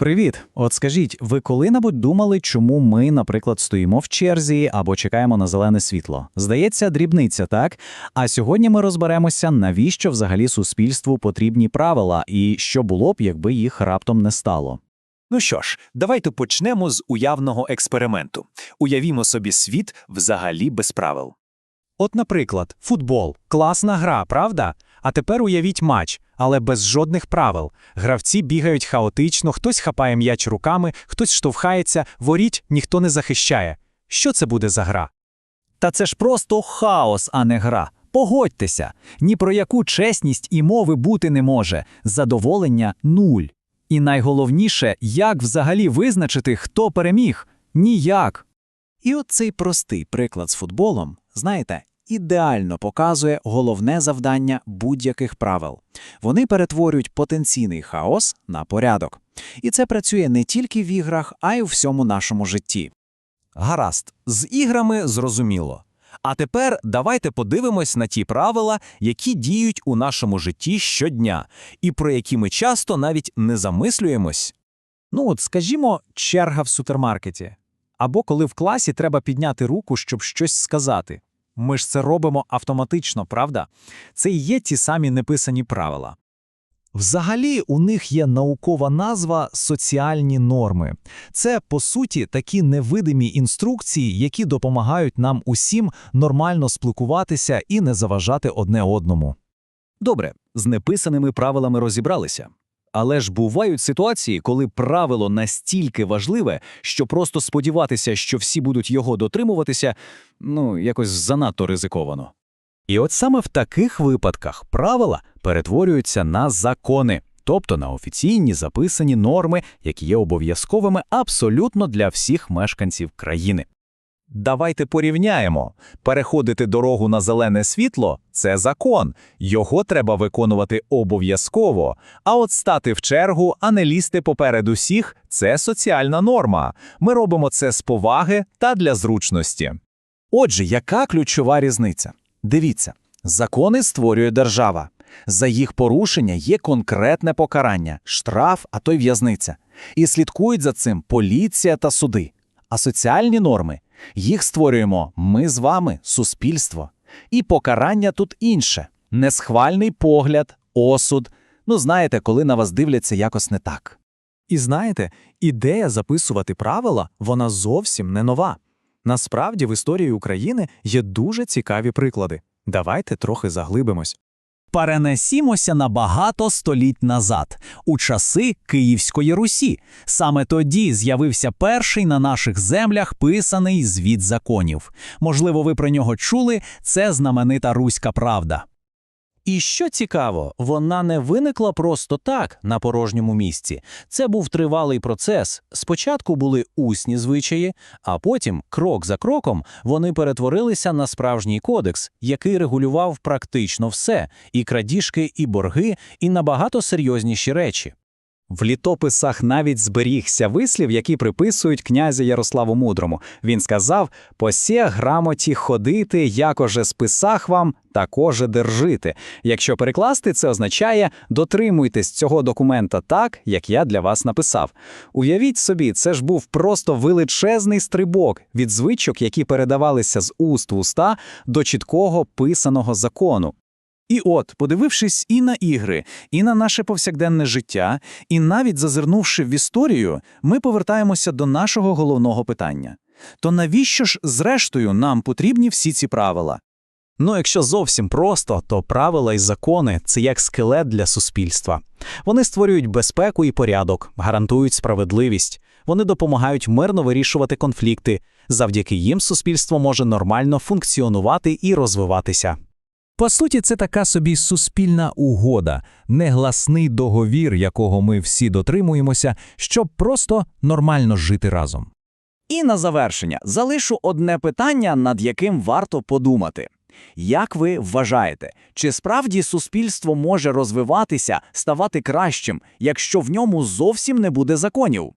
Привіт! От скажіть, ви коли-небудь думали, чому ми, наприклад, стоїмо в черзі або чекаємо на зелене світло? Здається, дрібниця, так? А сьогодні ми розберемося, навіщо взагалі суспільству потрібні правила і що було б, якби їх раптом не стало. Ну що ж, давайте почнемо з уявного експерименту. Уявімо собі світ взагалі без правил. От, наприклад, футбол класна гра, правда? А тепер уявіть матч, але без жодних правил. Гравці бігають хаотично, хтось хапає м'яч руками, хтось штовхається, воріть ніхто не захищає. Що це буде за гра? Та це ж просто хаос, а не гра. Погодьтеся, ні про яку чесність і мови бути не може. Задоволення нуль. І найголовніше, як взагалі визначити, хто переміг? Ніяк. І от цей простий приклад з футболом, знаєте, ідеально показує головне завдання будь-яких правил. Вони перетворюють потенційний хаос на порядок. І це працює не тільки в іграх, а й у всьому нашому житті. Гаразд, з іграми зрозуміло. А тепер давайте подивимось на ті правила, які діють у нашому житті щодня, і про які ми часто навіть не замислюємось. Ну от, скажімо, черга в супермаркеті. Або коли в класі треба підняти руку, щоб щось сказати. Ми ж це робимо автоматично, правда? Це і є ті самі неписані правила. Взагалі, у них є наукова назва соціальні норми. Це, по суті, такі невидимі інструкції, які допомагають нам усім нормально спликуватися і не заважати одне одному. Добре, з неписаними правилами розібралися. Але ж бувають ситуації, коли правило настільки важливе, що просто сподіватися, що всі будуть його дотримуватися, ну, якось занадто ризиковано. І от саме в таких випадках правила перетворюються на закони, тобто на офіційні записані норми, які є обов'язковими абсолютно для всіх мешканців країни. Давайте порівняємо. Переходити дорогу на зелене світло це закон, його треба виконувати обов'язково. А от стати в чергу, а не лізти поперед усіх це соціальна норма. Ми робимо це з поваги та для зручності. Отже, яка ключова різниця? Дивіться, закони створює держава. За їх порушення є конкретне покарання, штраф, а то й в'язниця. І слідкують за цим поліція та суди. А соціальні норми їх створюємо ми з вами, суспільство. І покарання тут інше несхвальний погляд, осуд. Ну, знаєте, коли на вас дивляться якось не так. І знаєте, ідея записувати правила, вона зовсім не нова. Насправді в історії України є дуже цікаві приклади. Давайте трохи заглибимось. Перенесімося на багато століть назад, у часи Київської Русі. Саме тоді з'явився перший на наших землях писаний звіт законів. Можливо, ви про нього чули, це знаменита Руська правда. І що цікаво, вона не виникла просто так на порожньому місці. Це був тривалий процес. Спочатку були усні звичаї, а потім, крок за кроком, вони перетворилися на справжній кодекс, який регулював практично все: і крадіжки, і борги, і набагато серйозніші речі. В літописах навіть зберігся вислів, який приписують князя Ярославу Мудрому. Він сказав: «Посе грамоті ходити, якоже списах вам, такоже держити. Якщо перекласти, це означає дотримуйтесь цього документа так, як я для вас написав. Уявіть собі, це ж був просто величезний стрибок від звичок, які передавалися з уст в уста до чіткого писаного закону. І от, подивившись і на ігри, і на наше повсякденне життя, і навіть зазирнувши в історію, ми повертаємося до нашого головного питання. То навіщо ж, зрештою, нам потрібні всі ці правила? Ну, якщо зовсім просто, то правила і закони це як скелет для суспільства. Вони створюють безпеку і порядок, гарантують справедливість, вони допомагають мирно вирішувати конфлікти. Завдяки їм суспільство може нормально функціонувати і розвиватися. По суті, це така собі суспільна угода, негласний договір, якого ми всі дотримуємося, щоб просто нормально жити разом. І на завершення залишу одне питання, над яким варто подумати. Як ви вважаєте, чи справді суспільство може розвиватися, ставати кращим, якщо в ньому зовсім не буде законів?